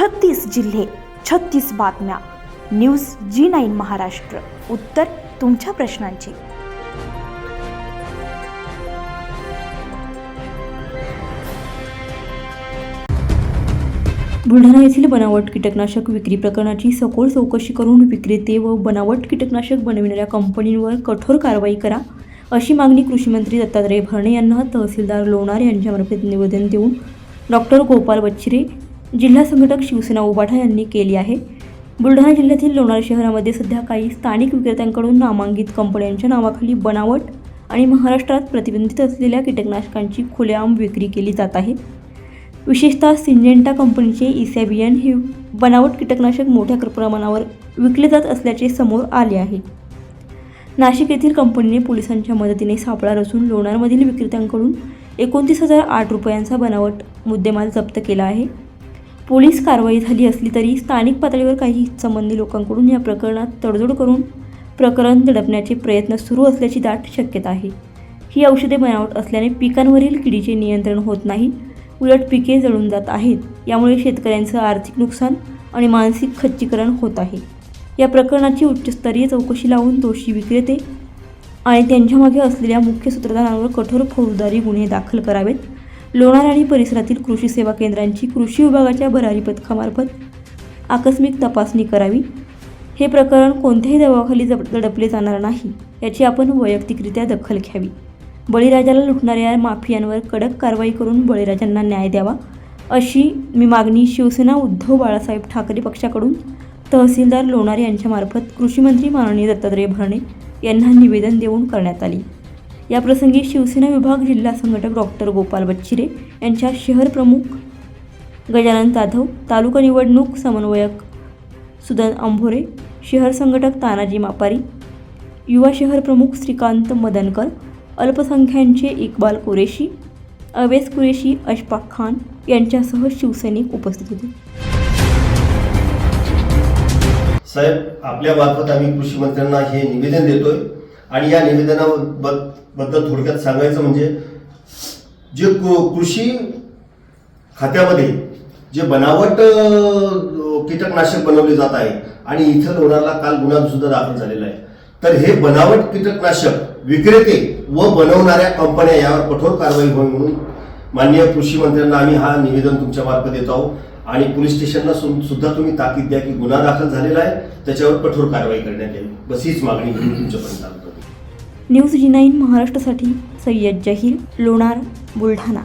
छत्तीस जिल्हे छत्तीस बातम्या. News G nine Maharashtra. उत्तर तुमच्या प्रश्नांची. बुलढाणा येथील बनावट कीटकनाशक विक्री प्रकरणाची सखोल चौकशी करून विक्रेते व बनावट कीटकनाशक बनविणाऱ्या कंपनींवर कठोर कारवाई करा अशी मागणी कृषीमंत्री दत्तात्रय भरणे यांना तहसीलदार लोणार यांच्यामार्फत निवेदन देऊन डॉक्टर गोपाल बच्चिरे जिल्हा संघटक शिवसेना उबाठा यांनी केली आहे. बुलढाणा जिल्ह्यातील लोणार शहरामध्ये सध्या काही स्थानिक विक्रेत्यांकडून नामांकित कंपन्यांच्या नावाखाली बनावट आणि महाराष्ट्रात प्रतिबंधित असलेल्या कीटकनाशकांची खुलेआम विक्री केली जात आहे. विशेषतः सिंजेंटा कंपनीचे इसॅबियन हे बनावट कीटकनाशक मोठ्या प्रमाणावर विकले जात असल्याचे समोर आले आहे. नाशिक येथील कंपनीने पोलिसांच्या मदतीने सापळा रचून लोणारमधील विक्रेत्यांकडून एकोणतीस हजार आठ रुपयांचा बनावट मुद्देमाल जप्त केला आहे. पोलीस कारवाई झाली असली तरी स्थानिक पातळीवर काही संबंधी लोकांकडून या प्रकरणात तडजोड करून प्रकरण दडपण्याचे प्रयत्न सुरू असल्याची दाट शक्यता आहे. ही औषधे बनावट असल्याने पिकांवरील किडीचे नियंत्रण होत नाही उलट पिके जळून जात आहेत. यामुळे शेतकऱ्यांचं आर्थिक नुकसान आणि मानसिक खच्चीकरण होत आहे. या प्रकरणाची उच्चस्तरीय चौकशी लावून दोषी विक्रेते आणि त्यांच्यामागे असलेल्या मुख्य सूत्रधारांवर कठोर फौजदारी गुन्हे दाखल करावेत. लोणार आणि परिसरातील कृषी सेवा केंद्रांची कृषी विभागाच्या भरारी पथकामार्फत आकस्मिक तपासणी करावी. हे प्रकरण कोणत्याही दबावाखाली जप दडपले जाणार नाही याची आपण वैयक्तिकरित्या दखल घ्यावी. बळीराजाला लुटणाऱ्या माफियांवर कडक कारवाई करून बळीराजांना न्याय द्यावा अशी मी मागणी शिवसेना उद्धव बाळासाहेब ठाकरे पक्षाकडून तहसीलदार लोणार यांच्यामार्फत कृषीमंत्री माननीय दत्तात्रय भरणे यांना निवेदन देऊन करण्यात आली. याप्रसंगी शिवसेना विभाग जिल्हा संघटक डॉक्टर गोपाल बच्चिरे यांच्या शहर प्रमुख गजानन जाधव तालुका निवडणूक समन्वयक सुदन अंभोरे शहर संघटक तानाजी मापारी युवा शहर प्रमुख श्रीकांत मदनकर अल्पसंख्यांचे इक्बाल कुरेशी अवेस कुरेशी अशफाक खान यांच्यासह शिवसैनिक उपस्थित होते. साहेब आपल्या मार्फत आम्ही कृषी मंत्र्यांना हे निवेदन देतोय. आणि या निवेदनाबद्दल थोडक्यात सांगायचं म्हणजे जे कृ- कृषी खात्यामध्ये जे बनावट कीटकनाशक बनवले जात आहे आणि इथं लोणारला काल गुन्हा सुद्धा दाखल झालेला आहे. तर हे बनावट कीटकनाशक विक्रेते व बनवणाऱ्या कंपन्या यावर कठोर कारवाई होईल म्हणून माननीय कृषी मंत्र्यांना आम्ही हा निवेदन तुमच्या मार्फत देत आहोत. आणि पोलीस स्टेशनला सुद्धा तुम्ही ताकीद द्या की गुन्हा दाखल झालेला आहे त्याच्यावर कठोर कारवाई करण्यात यावी बस हीच मागणी घेऊन तुमच्यापर्यंत न्यूज जी नाईन महाराष्ट्रासाठी सय्यद जहीर लोणार बुलढाणा.